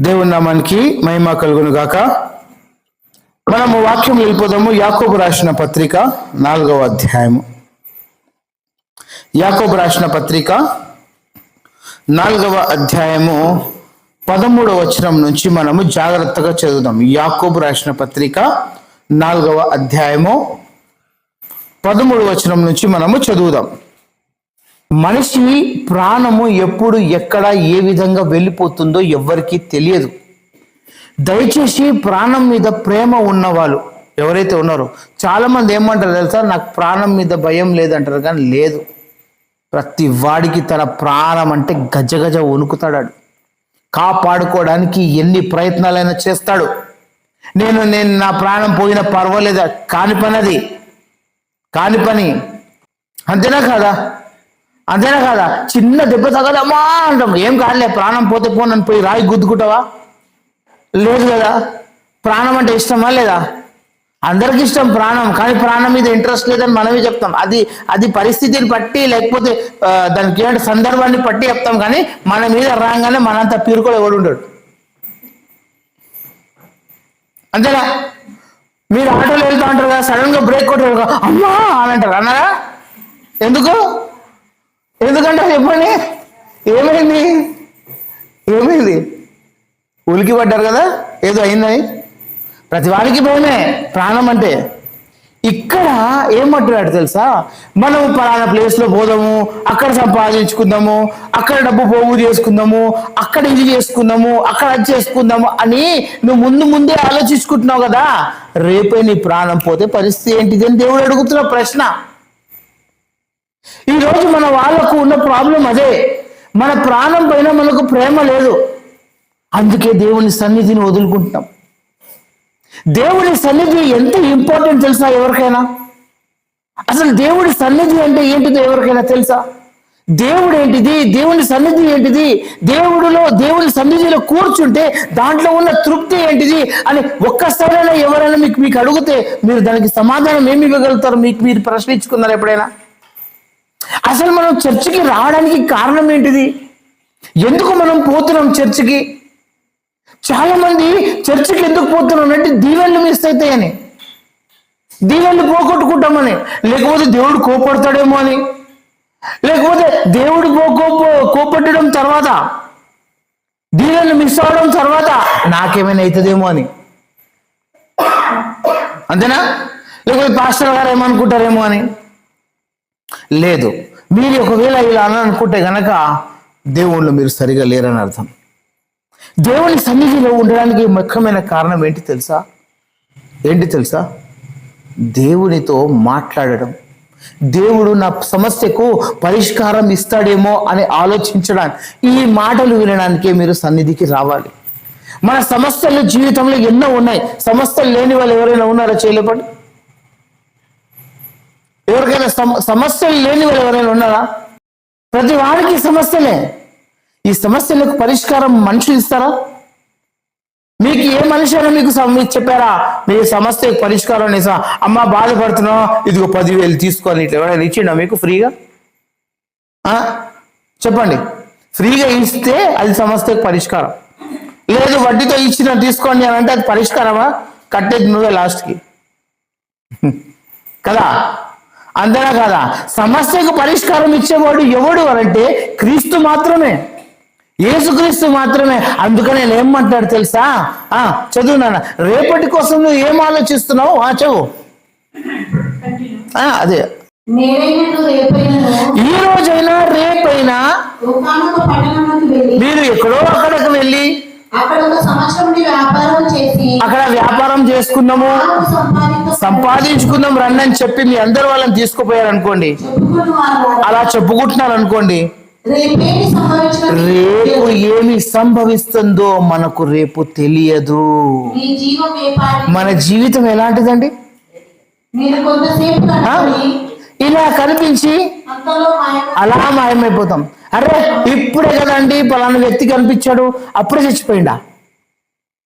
దేవుని నామానికి మహిమ కలుగును గాక. మనము వాక్యం వెళ్ళిపోదాము. యాకోబు రాసిన పత్రిక నాలుగవ అధ్యాయము. యాకోబు రాసిన పత్రిక నాలుగవ అధ్యాయము పదమూడవ వచనం నుంచి మనము జాగ్రత్తగా చదువుదాం. యాకోబు రాసిన పత్రిక నాలుగవ అధ్యాయము పదమూడు వచనం నుంచి మనము చదువుదాం. మనిషి ప్రాణము ఎప్పుడు ఎక్కడ ఏ విధంగా వెళ్ళిపోతుందో ఎవ్వరికీ తెలియదు. దయచేసి ప్రాణం మీద ప్రేమ ఉన్నవాళ్ళు ఎవరైతే ఉన్నారో చాలామంది ఏమంటారు తెలుసా? నాకు ప్రాణం మీద భయం లేదంటారు కానీ లేదు. ప్రతి వాడికి తన ప్రాణం అంటే గజగజ వణుకుతాడాడు. వణుకుతాడు కాపాడుకోవడానికి ఎన్ని ప్రయత్నాలైనా చేస్తాడు. నేను నేను నా ప్రాణం పోయినా పర్వాలేదా? కాని పని అది. కాని పని. అంతేనా కాదా? అంతేనా కాదా? చిన్న దెబ్బ తగదమ్మా అంటాం. ఏం కాదులే ప్రాణం పోతే పోనని పోయి రాయి గుద్దుకుంటావా? లేదు కదా? ప్రాణం అంటే ఇష్టమా లేదా? అందరికి ఇష్టం ప్రాణం కానీ ప్రాణం మీద ఇంట్రెస్ట్ లేదని మనమే చెప్తాం. అది అది పరిస్థితిని బట్టి లేకపోతే దానికి ఏంటంటే సందర్భాన్ని బట్టి చెప్తాం కానీ మన మీద రాగానే మనంత పీరుకోలే ఎవడు ఉండడు. అంతేనా? మీరు ఆటోలో వెళ్తా ఉంటారు కదా సడన్గా బ్రేక్ కొట్టారు కదా, అమ్మా అని అంటారు. అన్నారా? ఎందుకు? ఎందుకంటే చెప్పండి ఏమైంది? ఏమైంది? ఉలికి పడ్డారు కదా? ఏదో అయిందని? ప్రతి వాడికి భయమే ప్రాణం అంటే. ఇక్కడ ఏమంటున్నాడు తెలుసా? మనం పలానా ప్లేస్లో పోదాము అక్కడ సంపాదించుకుందాము అక్కడ డబ్బు పోగు చేసుకుందాము అక్కడ ఇది చేసుకుందాము అక్కడ అది చేసుకుందాము అని నువ్వు ముందు ముందే ఆలోచించుకుంటున్నావు కదా? రేపే నీ ప్రాణం పోతే పరిస్థితి ఏంటిది అని దేవుడు అడుగుతున్న ప్రశ్న. ఈ రోజు మన వాళ్ళకు ఉన్న ప్రాబ్లం అదే. మన ప్రాణం పైన మనకు ప్రేమ లేదు. అందుకే దేవుని సన్నిధిని వదులుకుంటాం దేవుని సన్నిధి ఎంత ఇంపార్టెంట్ తెలుసా ఎవరికైనా? అసలు దేవుడి సన్నిధి అంటే ఏంటిదో ఎవరికైనా తెలుసా? దేవుడు ఏంటిది? దేవుని సన్నిధి ఏంటిది? దేవుడిలో దేవుని సన్నిధిలో కూర్చుంటే దాంట్లో ఉన్న తృప్తి ఏంటిది? అని ఒక్కసారైనా ఎవరైనా మీకు మీకు అడిగితే మీరు దానికి సమాధానం ఏమి ఇవ్వగలుగుతారు? మీకు మీరు ప్రశ్నించుకున్నారు ఎప్పుడైనా? అసలు మనం చర్చికి రావడానికి కారణం ఏంటిది? ఎందుకు మనం పోతున్నాం చర్చికి? చాలా మంది చర్చికి ఎందుకు పోతున్నాం అంటే దీవెళ్ళు మిస్ అవుతాయని దీవెళ్ళు పోగొట్టుకుంటామని. లేకపోతే దేవుడు కోపడతాడేమో అని. లేకపోతే దేవుడు పో- కోప కోపట్టడం తర్వాత దీవెళ్ళు మిస్ అవడం తర్వాత నాకేమైనా అవుతుందేమో అని. అంతేనా? లేకపోతే పాస్టర్ గారు ఏమనుకుంటారేమో అని. లేదు. మీరు ఒకవేళ ఇలా అని అనుకుంటే గనక దేవుళ్ళు మీరు సరిగా లేరని అర్థం. దేవుని సన్నిధిలో ఉండడానికి ముఖ్యమైన కారణం ఏంటి తెలుసా? ఏంటి తెలుసా? దేవునితో మాట్లాడడం. దేవుడు నా సమస్యకు పరిష్కారం ఇస్తాడేమో అని ఆలోచించడానికి ఈ మాటలు వినడానికే మీరు సన్నిధికి రావాలి. మన సమస్యలు జీవితంలో ఎన్నో ఉన్నాయి. సమస్యలు లేని వాళ్ళు ఎవరైనా ఉన్నారా? చేయలేపండి. ఎవరికైనా సమ- సమస్యలు లేని వాళ్ళు ఎవరైనా ఉన్నారా? ప్రతి వాడికి సమస్యలే. ఈ సమస్యలకు పరిష్కారం మనుషులు ఇస్తారా? మీకు ఏ మనిషి అయినా మీకు చెప్పారా? మీ సమస్యకు పరిష్కారం ఇస్తా అమ్మ బాధపడుతున్నావు. ఇదిగో పదివేలు తీసుకొని ఇట్లా ఎవరైనా ఇచ్చిండా మీకు ఫ్రీగా? ఆ? చెప్పండి. ఫ్రీగా ఇస్తే అది సమస్యకు పరిష్కారం. లేదు వడ్డీతో ఇచ్చిన తీసుకోండి అని అంటే అది పరిష్కారమా? కట్టేది నువ్వే లాస్ట్కి. కదా? అంతేనా కదా? సమస్యకు పరిష్కారం ఇచ్చేవాడు ఎవడు అనంటే క్రీస్తు మాత్రమే. యేసుక్రీస్తు మాత్రమే. అందుకని నేను ఏమంటాడు తెలుసా? ఆ చదువు నాన్న. రేపటి కోసం నువ్వు ఏం ఆలోచిస్తున్నావు? ఆ చదువు. ఆ, అదే. ఈ రోజైనా రేపైనా మీరు ఎక్కడో అక్కడికి వెళ్ళి అక్కడ ఒక సంవత్సరం నుండి వ్యాపారం చేసి అక్కడ వ్యాపారం సంపాదించ సంపాదించుకుందాం రండి అని చెప్పి మీ అందరు వాళ్ళని తీసుకుపోయారు అనుకోండి. అలా చెప్పుకుంటున్నారు అనుకోండి. రేపు ఏమి సంభవిస్తుందో మనకు రేపు తెలియదు. మన జీవితం ఎలాంటిదండి? ఇలా కనిపించి అలా మాయమైపోతాం. అరే ఇప్పుడే కదండి పలానా వ్యక్తి కనిపించాడు. అప్పుడే చచ్చిపోయిందా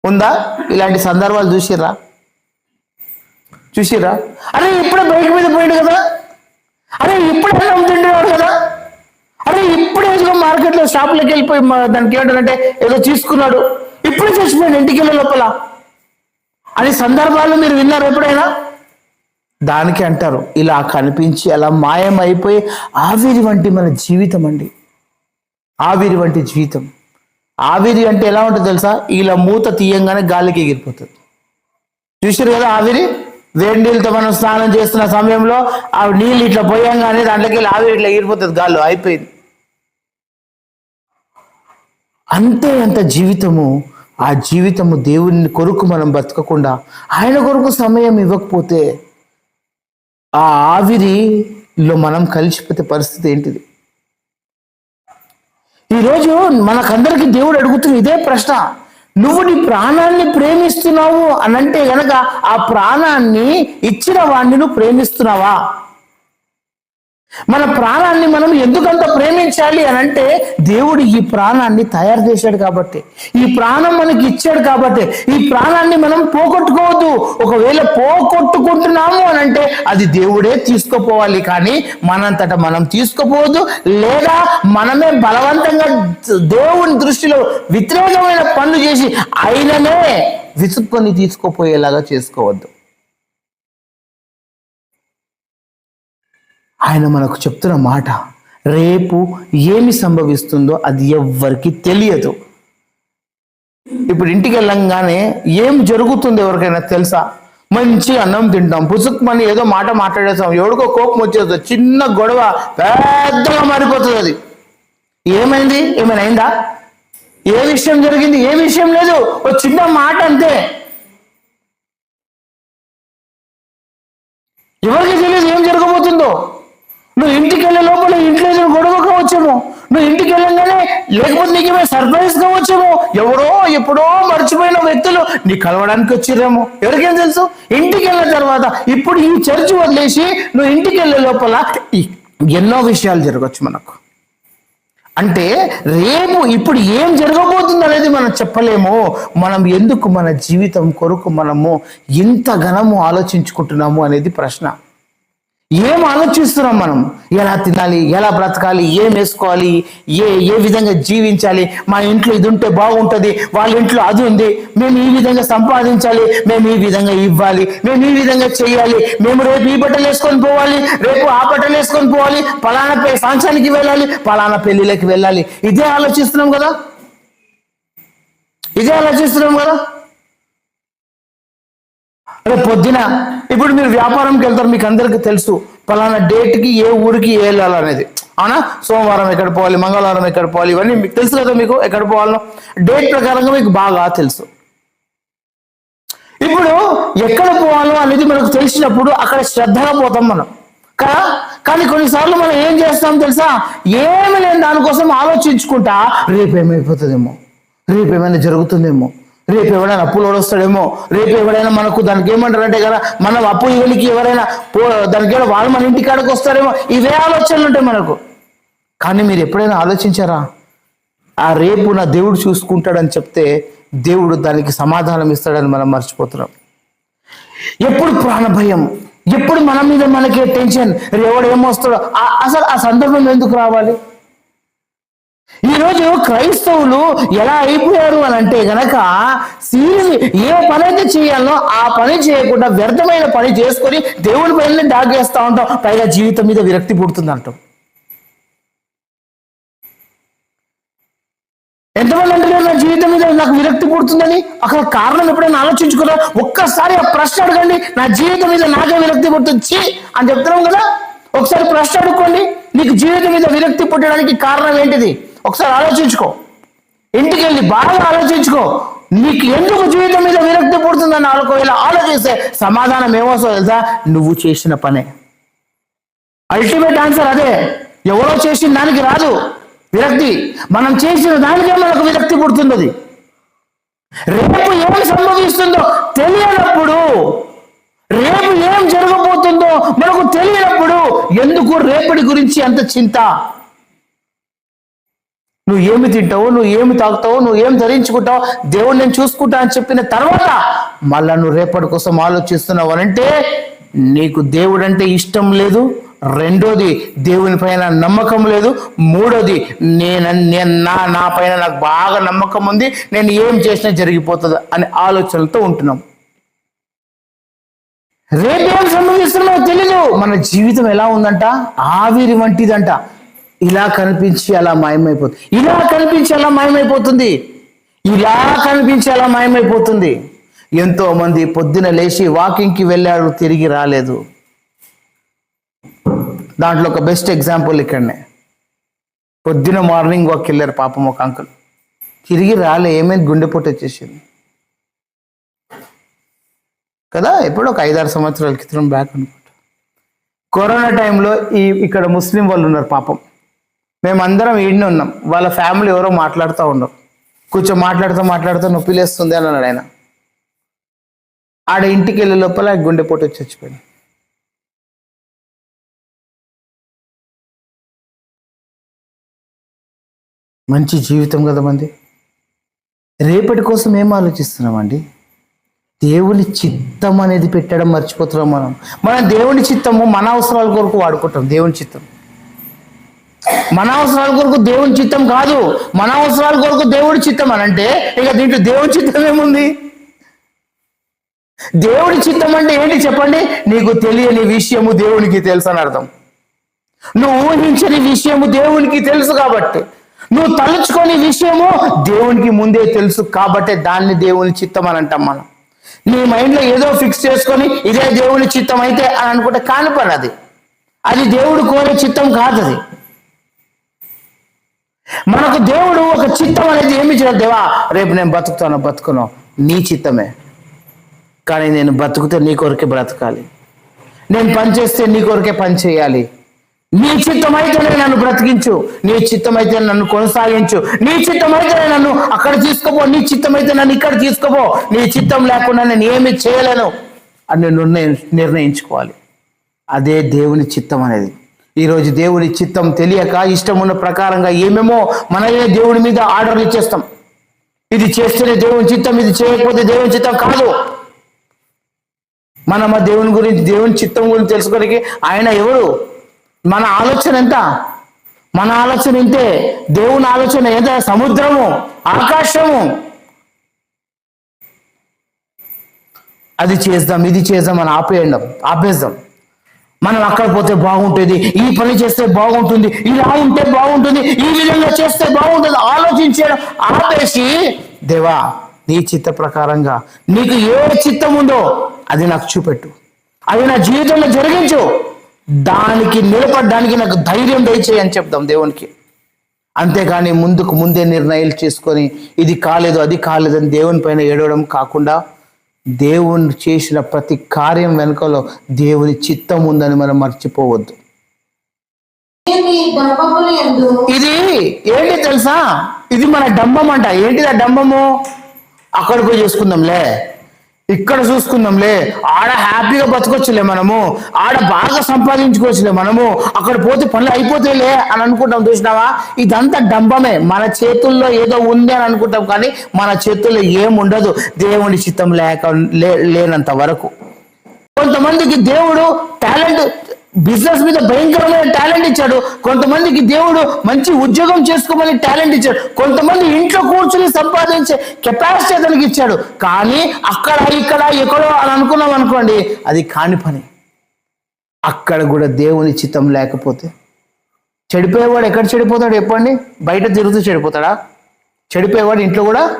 ఉందా? ఇలాంటి సందర్భాలు చూసిర్రా? చూసిర్రా? అరే ఇప్పుడే బైక్ మీద పోయిండు కదా? అరే ఇప్పుడే తిండేవాడు కదా? అరే ఇప్పుడే మార్కెట్లో షాపులోకి వెళ్ళిపోయి దానికి ఏంటంటే ఏదో తీసుకున్నాడు. ఇప్పుడే చచ్చిపోయాడు ఇంటికి వెళ్ళే లోపల. అనే సందర్భాలు మీరు విన్నారు ఎప్పుడైనా? దానికి అంటారు ఇలా కనిపించి అలా మాయం అయిపోయి ఆవిరి వంటి మన జీవితం అండి. ఆవిరి వంటి జీవితం. ఆవిరి అంటే ఎలా ఉంటుంది తెలుసా? ఇలా మూత తీయంగానే గాలికి ఎగిరిపోతుంది. చూసారు కదా ఆవిరి? వేడి నీళ్ళతో మనం స్నానం చేస్తున్న సమయంలో ఆ నీళ్ళు ఇట్లా పోయంగానే దాంట్లోకి వెళ్ళి ఆవిరి ఇట్లా ఎగిరిపోతుంది గాల్లో అయిపోయింది. అంతే అంత జీవితము ఆ జీవితము దేవుని కొరకు మనం బతకకుండా ఆయన కొరకు సమయం ఇవ్వకపోతే ఆ ఆవిరిలో మనం కలిసిపోతే పరిస్థితి ఏంటిది? ఈరోజు మనకందరికి దేవుడు అడుగుతున్న ఇదే ప్రశ్న. నువ్వు నీ ప్రాణాన్ని ప్రేమిస్తున్నావు అనంటే గనక ఆ ప్రాణాన్ని ఇచ్చిన వాడిని నువ్వు ప్రేమిస్తున్నావా? మన ప్రాణాన్ని మనం ఎందుకంత ప్రేమించాలి అని అంటే దేవుడు ఈ ప్రాణాన్ని తయారు చేశాడు కాబట్టి. ఈ ప్రాణం మనకి ఇచ్చాడు కాబట్టి. ఈ ప్రాణాన్ని మనం పోగొట్టుకోవద్దు. ఒకవేళ పోగొట్టుకుంటున్నాము అని అంటే అది దేవుడే తీసుకుపోవాలి కానీ మనంతట మనం తీసుకుపోవద్దు. లేదా మనమే బలవంతంగా దేవుని దృష్టిలో వ్యతిరేకమైన పనులు చేసి ఆయననే విసుక్కొని తీసుకుపోయేలాగా చేసుకోవద్దు. ఆయన మనకు చెప్తున్న మాట రేపు ఏమి సంభవిస్తుందో అది ఎవ్వరికి తెలియదు. ఇప్పుడు ఇంటికి వెళ్ళంగానే ఏం జరుగుతుందో ఎవరికైనా తెలుసా? మంచి అన్నం తింటాం పుసుకుమని ఏదో మాట మాట్లాడేస్తాం ఎవడికో కోపం వచ్చేది చిన్న గొడవ పెద్దగా మారిపోతుంది అది. ఏమైంది? ఏమైనా అయిందా? ఏ విషయం జరిగింది? ఏ విషయం లేదు. ఒక చిన్న మాట అంతే. ఎవరికి తెలియదు ఏం జరగబోతుందో నువ్వు ఇంటికి వెళ్ళే లోపల ఇంట్లో ఏదైనా గొడవ కావచ్చేమో నువ్వు ఇంటికి వెళ్ళంగానే లేకపోతే నీకేమైనా సర్ప్రైజ్ కావచ్చేమో ఎవరో ఎప్పుడో మర్చిపోయిన వ్యక్తులు నీ కలవడానికి వచ్చిరేమో? ఎవరికేం తెలుసు? ఇంటికి వెళ్ళిన తర్వాత ఇప్పుడు ఈ చర్చ్ వదిలేసి నువ్వు ఇంటికి వెళ్ళే లోపల ఎన్నో విషయాలు జరగచ్చు మనకు. అంటే రేపు ఇప్పుడు ఏం జరగబోతుంది అనేది మనం చెప్పలేము. మనం ఎందుకు మన జీవితం కొరకు మనము ఇంత ఘనము ఆలోచించుకుంటున్నాము అనేది ప్రశ్న. ఏం ఆలోచిస్తున్నాం మనం? ఎలా తినాలి? ఎలా బ్రతకాలి? ఏం వేసుకోవాలి? ఏ ఏ విధంగా జీవించాలి? మా ఇంట్లో ఇది ఉంటే బాగుంటుంది వాళ్ళ ఇంట్లో అది ఉంది. మేము ఈ విధంగా సంపాదించాలి మేము ఈ విధంగా ఇవ్వాలి మేము ఈ విధంగా చేయాలి. మేము రేపు ఈ బట్టలు వేసుకొని పోవాలి రేపు ఆ బట్టలు వేసుకొని పోవాలి. పలానా పే ఫంక్షన్కి వెళ్ళాలి పలానా పెళ్ళిళ్ళకి వెళ్ళాలి. ఇదే ఆలోచిస్తున్నాం కదా? ఇదే ఆలోచిస్తున్నాం కదా? రేపు పొద్దున ఇప్పుడు మీరు వ్యాపారంకి వెళ్తారు మీకు అందరికీ తెలుసు పలానా డేట్కి ఏ ఊరికి ఏ వెళ్ళాలనేది అవునా? సోమవారం ఎక్కడ పోవాలి మంగళవారం ఎక్కడ పోవాలి ఇవన్నీ మీకు తెలుసు కదా మీకు ఎక్కడ పోవాలో. డేట్ ప్రకారంగా మీకు బాగా తెలుసు. ఇప్పుడు ఎక్కడ పోవాలో అనేది మనకు తెలిసినప్పుడు అక్కడ శ్రద్ధగా పోతాం మనం. కదా? కానీ కొన్నిసార్లు మనం ఏం చేస్తాం తెలుసా? ఏమి లేని దానికోసం ఆలోచించుకుంటా రేపు ఏమైపోతుందేమో? రేపు ఏమైనా జరుగుతుందేమో? రేపు ఎవడైనా అప్పులు వస్తాడేమో రేపు ఎవడైనా మనకు దానికి ఏమంటారంటే కదా మనం అప్పు ఇవ్వడానికి ఎవరైనా పో దానికి వాళ్ళు మన ఇంటి కాడకు వస్తారేమో ఇవే ఆలోచనలు ఉంటాయి మనకు. కానీ మీరు ఎప్పుడైనా ఆలోచించారా? ఆ రేపు నా దేవుడు చూసుకుంటాడని చెప్తే దేవుడు దానికి సమాధానం ఇస్తాడని మనం మర్చిపోతున్నాం. ఎప్పుడు ప్రాణ భయం ఎప్పుడు మన మీద మనకే టెన్షన్ ఎవడు ఏమొస్తాడో ఆ- అసలు ఆ సందర్భం ఎందుకు రావాలి? ఈరోజు క్రైస్తవులు ఎలా అయిపోయారు అని అంటే గనక సీరియస్ ఏ పని అయితే చేయాలో ఆ పని చేయకుండా వ్యర్థమైన పని చేసుకొని దేవుని పైన డాగేస్తా ఉంటాం. పైగా జీవితం మీద విరక్తి పుడుతుంది అంటాం. ఎంతమంది అంటున్నారు నా జీవితం మీద నాకు విరక్తి పుడుతుందని? అక్కడ కారణం ఎప్పుడైనా ఆలోచించుకున్నా ఒక్కసారి ఆ ప్రశ్న అడగండి. నా జీవితం మీద నాకే విరక్తి పుడుతుంది. అని చెప్తున్నాం కదా? ఒకసారి ప్రశ్న అడుక్కోండి. నీకు జీవితం మీద విరక్తి పుట్టడానికి కారణం ఏంటిది? ఒకసారి ఆలోచించుకో. ఇంటికి వెళ్ళి బాగా ఆలోచించుకో. నీకు ఎందుకు జీవితం మీద విరక్తి పుడుతుందని ఒకవేళ ఆలోచిస్తే సమాధానం ఏమోసో తెలుసా? నువ్వు చేసిన పనే. అల్టిమేట్ ఆన్సర్ అదే. ఎవరో చేసిన దానికి రాదు. విరక్తి. మనం చేసిన దానికే మనకు విరక్తి పుడుతుంది రేపు ఏం సంభవిస్తుందో తెలియనప్పుడు రేపు ఏం జరగబోతుందో మనకు తెలియనప్పుడు ఎందుకు రేపటి గురించి అంత చింత? నువ్వు ఏమి తింటావు నువ్వు ఏమి తాగుతావు నువ్వు ఏం ధరించుకుంటావు దేవుడు నేను చూసుకుంటా అని చెప్పిన తర్వాత మళ్ళా నువ్వు రేపటి కోసం ఆలోచిస్తున్నావు అంటే నీకు దేవుడు అంటే ఇష్టం లేదు. రెండోది దేవుని పైన నమ్మకం లేదు. మూడోది నేను నేను నా నా పైన నాకు బాగా నమ్మకం ఉంది. నేను ఏం చేసినా జరిగిపోతుంది అనే ఆలోచనలతో ఉంటున్నాం. రేపేం సంభవిస్తున్నామో తెలీదు. మన జీవితం ఎలా ఉందంట? ఆవిరి వంటిదంట. ఇలా కనిపించి అలా మాయమైపోతుంది ఇలా కనిపించి అలా మాయమైపోతుంది. ఇలా కనిపించి అలా మాయమైపోతుంది. ఎంతో మంది పొద్దున లేచి వాకింగ్కి వెళ్ళారు తిరిగి రాలేదు. దాంట్లో ఒక బెస్ట్ ఎగ్జాంపుల్ ఇక్కడనే. పొద్దున మార్నింగ్ వాక్ వెళ్ళారు పాపం ఒక అంకుల్ తిరిగి రాలే ఏమైంది గుండెపోటు వచ్చేసింది. కదా ఎప్పుడో ఒక ఐదారు సంవత్సరాల క్రితం బ్యాక్ అనుకుంటా. కరోనా టైంలో ఈ ఇక్కడ ముస్లిం వాళ్ళు ఉన్నారు పాపం. మేమందరం ఈడనే ఉన్నాం. వాళ్ళ ఫ్యామిలీ ఎవరో మాట్లాడుతూ ఉన్నారు. కొంచెం మాట్లాడుతూ మాట్లాడుతూ నొప్పి లేస్తుంది అని అన్నాడు ఆయన. ఆడ ఇంటికి వెళ్ళే లోపల గుండెపోటు వచ్చి చచ్చిపోయింది. మంచి జీవితం కదా మంది. రేపటి కోసం ఏం ఆలోచిస్తున్నామండి? దేవుని చిత్తం అనేది పెట్టడం మర్చిపోతున్నాం మనం. మనం దేవుని చిత్తము మన అవసరాల కొరకు వాడుకుంటాం. దేవుని చిత్తం. మన అవసరాల కొరకు దేవుని చిత్తం కాదు. మన అవసరాల కొరకు దేవుడి చిత్తం అని అంటే ఇక దీంట్లో దేవుడి చిత్తం ఏముంది? దేవుడి చిత్తం అంటే ఏంటి చెప్పండి? నీకు తెలియని విషయము దేవునికి తెలుసు అని అర్థం. నువ్వు ఊహించని విషయము దేవునికి తెలుసు కాబట్టి. నువ్వు తలుచుకొని విషయము దేవునికి ముందే తెలుసు కాబట్టి దాన్ని దేవుని చిత్తం అని అంటాం మనం. నీ మైండ్లో ఏదో ఫిక్స్ చేసుకొని ఇదే దేవుని చిత్తం అయితే అని అనుకుంటే కాని పని అది. అది దేవుడు కోరే చిత్తం కాదు అది మనకు దేవుడు ఒక చిత్తం అనేది ఏమి చేయడు దేవా రేపు నేను బతుకుతాను బతుకును. నీ చిత్తమే. కానీ నేను బతుకుతే నీ కొరకే బ్రతకాలి. నేను పని చేస్తే నీ కొరకే పని చేయాలి. నీ చిత్తమైతేనే నన్ను బ్రతికించు. నీ చిత్తం అయితే నన్ను కొనసాగించు. నీ చిత్తమైతేనే నన్ను అక్కడ తీసుకోపో. నీ చిత్తమైతే నన్ను ఇక్కడ తీసుకోపో. నీ చిత్తం లేకుండా నేను ఏమి చేయలేను. అని నిర్ణయం నిర్ణయించుకోవాలి. అదే దేవుని చిత్తం అనేది. ఈరోజు దేవుని చిత్తం తెలియక ఇష్టం ఉన్న ప్రకారంగా ఏమేమో మనమే దేవుడి మీద ఆర్డర్లు ఇచ్చేస్తాం ఇది చేస్తేనే దేవుని చిత్తం ఇది చేయకపోతే దేవుని చిత్తం కాదు. మనం ఆ దేవుని గురించి దేవుని చిత్తం గురించి తెలుసుకోవడానికి ఆయన ఎవరు? మన ఆలోచన ఎంత? మన ఆలోచన ఇంతే. దేవుని ఆలోచన ఎంత? సముద్రము ఆకాశము. అది చేద్దాం ఇది చేద్దాం అని ఆపేయండి ఆపేద్దాం. మనం అక్కడ పోతే బాగుంటుంది ఈ పని చేస్తే బాగుంటుంది ఇలా ఉంటే బాగుంటుంది ఈ విధంగా చేస్తే బాగుంటుంది ఆలోచించడం ఆపేసి దేవా నీ చిత్త ప్రకారంగా నీకు ఏ చిత్తం ఉందో అది నాకు చూపెట్టు. అది నా జీవితంలో జరిగించు. దానికి నిలబడడానికి నాకు ధైర్యం దయచేయి అని చెప్దాం దేవునికి. అంతేకాని ముందుకు ముందే నిర్ణయాలు చేసుకొని ఇది కాలేదు అది కాలేదని దేవుని పైన ఏడవడం కాకుండా దేవుని చేసిన ప్రతి కార్యం వెనుకలో దేవుని చిత్తం ఉందని మనం మర్చిపోవద్దు. ఇది ఏంటి తెలుసా? ఇది మన డంబం అంట. ఏంటిది ఆ డంబము? అక్కడ పోయి చేసుకుందాంలే. ఇక్కడ చూసుకుందాంలే. ఆడ హ్యాపీగా బతకొచ్చులే మనము. ఆడ బాగా సంపాదించుకోవచ్చులే మనము. అక్కడ పోతే పనులు అయిపోతాయిలే అని అనుకుంటాం చూసినావా? ఇదంతా డంబమే. మన చేతుల్లో ఏదో ఉంది అని అనుకుంటాం కానీ మన చేతుల్లో ఏముండదు దేవుని చిత్తం లేక లే- లేనంత వరకు. కొంతమందికి దేవుడు టాలెంట్ బిజినెస్ మీద భయంకరమైన టాలెంట్ ఇచ్చాడు. కొంతమందికి దేవుడు మంచి ఉద్యోగం చేసుకోమని టాలెంట్ ఇచ్చాడు. కొంతమంది ఇంట్లో కూర్చుని సంపాదించే కెపాసిటీ అతనికి ఇచ్చాడు. కానీ అక్కడ ఇక్కడ ఎక్కడో అని అనుకున్నాం అనుకోండి అది కాని పని. అక్కడ కూడా దేవుని చిత్తం లేకపోతే. చెడిపోయేవాడు ఎక్కడ చెడిపోతాడు చెప్పండి? బయట తిరుగుతూ చెడిపోతాడా? చెడిపోయేవాడు ఇంట్లో కూడా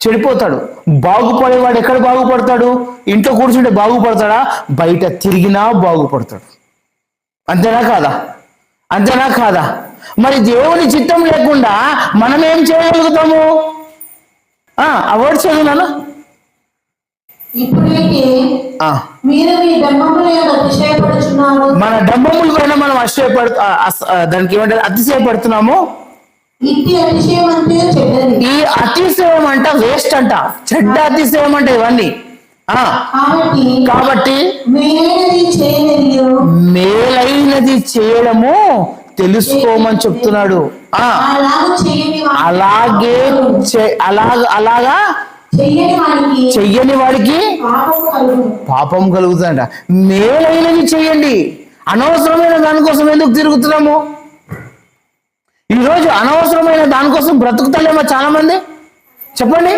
చెడిపోతాడు. బాగుపడేవాడు ఎక్కడ బాగుపడతాడు? ఇంట్లో కూర్చుంటే బాగుపడతాడా? బయట తిరిగినా బాగుపడతాడు. అంతేనా కాదా? అంతేనా కాదా? మరి దేవుని చిత్తం లేకుండా మనం ఏం చేయగలుగుతాము? ఆ వర్డ్ చదువునాను ఇప్పుడైతే ఆ, మీరు మీ డంబముల యందు అతిశయపడుచున్నారు. మన డబ్బముల పైన మనం అతిశయపడు దానికి ఏమంటారు? అతిశయపడుతున్నాము? ఈ అతిశయం అంట వేస్ట్ అంట. చెడ్డ అతిశయం అంట ఇవన్నీ. కాబట్టి కాబట్టి మేలైనది చేయడము తెలుసుకోమని చెప్తున్నాడు. అలాగ అలాగే అలాగ చెయ్యని వాడికి పాపం కలుగుతుందంట. మేలైనది చేయండి. అనవసరమైన దానికోసం ఎందుకు తిరుగుతున్నాము? ఈరోజు అనవసరమైన దానికోసం బ్రతుకుతలేమో చాలా మంది చెప్పండి.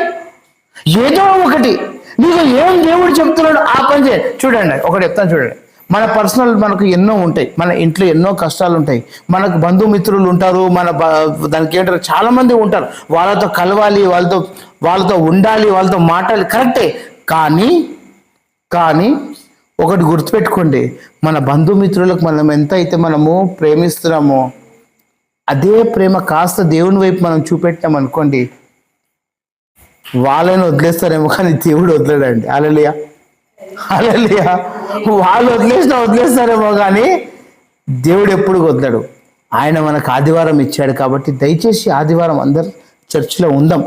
ఏదో ఒకటి. నీకు ఏం దేవుడు చెప్తున్నాడు ఆ పని చేయండి చూడండి ఒకటి చెప్తాను చూడండి. మన పర్సనల్ మనకు ఎన్నో ఉంటాయి. మన ఇంట్లో ఎన్నో కష్టాలు ఉంటాయి. మనకు బంధుమిత్రులు ఉంటారు. మన దానికి ఏంటారు చాలామంది ఉంటారు. వాళ్ళతో కలవాలి వాళ్ళతో వాళ్ళతో ఉండాలి వాళ్ళతో మాట్లాడాలి. కరెక్టే. కానీ కానీ ఒకటి గుర్తుపెట్టుకోండి. మన బంధుమిత్రులకు మనం ఎంత అయితే మనము ప్రేమిస్తున్నామో అదే ప్రేమ కాస్త దేవుని వైపు మనం చూపెట్టాం అనుకోండి వాళ్ళని వదిలేస్తారేమో కానీ దేవుడు వదలడండి. అలలియా అలలియా వాళ్ళు వదిలేసిన వదిలేస్తారేమో కానీ దేవుడు ఎప్పుడు వదలడు. ఆయన మనకు ఆదివారం ఇచ్చాడు కాబట్టి దయచేసి ఆదివారం అందరు చర్చిలో ఉందాం.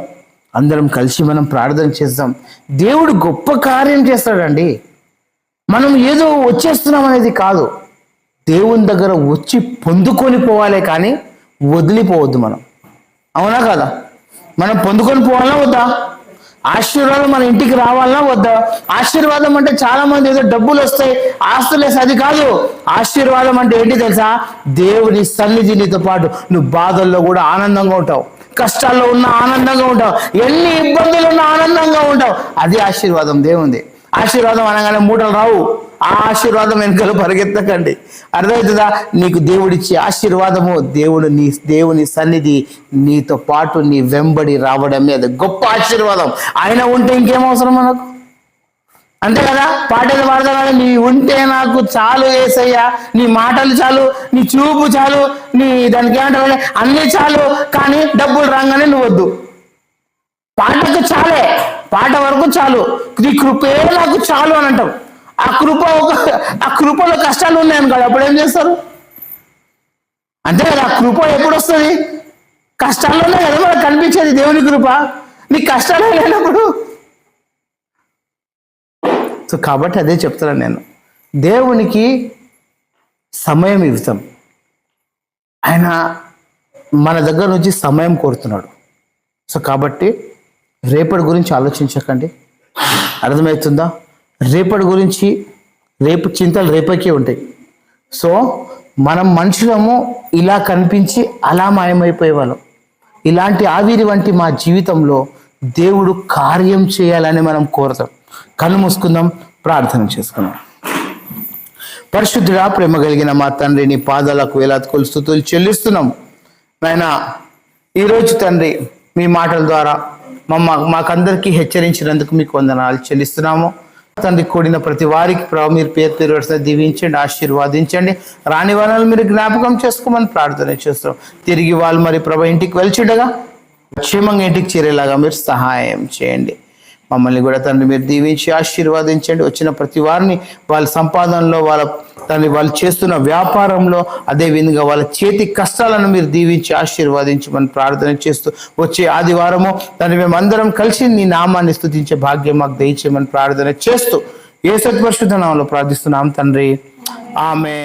అందరం కలిసి మనం ప్రార్థన చేద్దాం దేవుడు గొప్ప కార్యం చేస్తాడండి. మనం ఏదో వచ్చేస్తున్నాం అనేది కాదు. దేవుని దగ్గర వచ్చి పొందుకొని పోవాలే కానీ వదిలిపోవద్దు మనం. అవునా కదా? మనం పొందుకొని పోవాలా వద్దా? ఆశీర్వాదం మన ఇంటికి రావాలన్నా వద్దా? ఆశీర్వాదం అంటే చాలా మంది ఏదో డబ్బులు వస్తాయి ఆస్తులు వేసి అది కాదు. ఆశీర్వాదం అంటే ఏంటి తెలుసా? దేవుని సన్నిధి నీతో పాటు. నువ్వు బాధల్లో కూడా ఆనందంగా ఉంటావు. కష్టాల్లో ఉన్న ఆనందంగా ఉంటావు. ఎన్ని ఇబ్బందులు ఉన్నా ఆనందంగా ఉంటావు. అది ఆశీర్వాదం దేవుంది ఆశీర్వాదం అనగానే మూటలు రావు. ఆ ఆశీర్వాదం వెనుకలు పరిగెత్తకండి. అర్థమవుతుందా? నీకు దేవుడిచ్చే ఆశీర్వాదము దేవుడు నీ దేవుని సన్నిధి నీతో పాటు నీ వెంబడి రావడమే అది గొప్ప ఆశీర్వాదం. ఆయన ఉంటే ఇంకేం అవసరం మనకు? అంతే కదా? పాటలు పాడతాను నీ ఉంటే నాకు చాలు ఏసయ్యా. నీ మాటలు చాలు నీ చూపు చాలు నీ దానికి ఏమంటారు అన్నీ చాలు కానీ డబ్బులు రాగానే నువ్వు వద్దు. పాటకు చాలే. పాట వరకు చాలు. నీ కృపే నాకు చాలు అని అంటావు ఆ కృప ఒక ఆ కృపలో కష్టాలు ఉన్నాయని కదా అప్పుడు ఏం చేస్తారు? అంతే కదా ఆ కృప ఎప్పుడు వస్తుంది? కష్టాల్లోనే కదా మనకు కనిపించేది దేవుని కృప. నీ కష్టాలే లేనప్పుడు. సో కాబట్టి అదే చెప్తున్నాను నేను. దేవునికి సమయం ఇవ్వుతాం ఆయన మన దగ్గర నుంచి సమయం కోరుతున్నాడు. సో కాబట్టి రేపటి గురించి ఆలోచించకండి. అర్థమవుతుందా? రేపటి గురించి రేపు చింతలు రేపకే ఉంటాయి. సో మనం మనుషులము ఇలా కనిపించి అలా మాయమైపోయేవాళ్ళం ఇలాంటి ఆవిరి వంటి మా జీవితంలో దేవుడు కార్యం చేయాలని మనం కోరతాం. కళ్ళు మూసుకుందాం ప్రార్థన చేసుకుందాం. పరిశుద్ధుడా ప్రేమ కలిగిన మా తండ్రి నీ పాదాలకు వేలాది కొలుస్తుతులు చెల్లిస్తున్నాం నాయన ఈరోజు తండ్రి మీ మాటల ద్వారా మమ్మ మాకందరికీ హెచ్చరించినందుకు మీకు వందనాలు చెల్లిస్తున్నాము. తండ్రి కూడిన ప్రతి వారికి ప్రభు మీరు పేరు పేరు వరుస దీవించండి ఆశీర్వాదించండి. రాని వాళ్ళని మీరు జ్ఞాపకం చేసుకోమని ప్రార్థన చేస్తాం తిరిగి వాళ్ళు మరి ప్రభ ఇంటికి వెళ్చుండగా క్షేమంగా ఇంటికి చేరేలాగా మీరు సహాయం చేయండి. మమ్మల్ని కూడా తండ్రి మీరు దీవించి ఆశీర్వాదించండి. వచ్చిన ప్రతి వారిని వాళ్ళ సంపాదనలో వాళ్ళ తండ్రి వాళ్ళు చేస్తున్న వ్యాపారంలో అదే విధంగా వాళ్ళ చేతి కష్టాలను మీరు దీవించి ఆశీర్వాదించమని ప్రార్థన చేస్తూ వచ్చే ఆదివారము తండ్రి మేమందరం కలిసి నీ నామాన్ని స్థుతించే భాగ్యం మాకు దయచేయమని ప్రార్థన చేస్తూ ఏ సత్పరిశుద్ధ నామంలో ప్రార్థిస్తున్నాం తండ్రి. ఆమె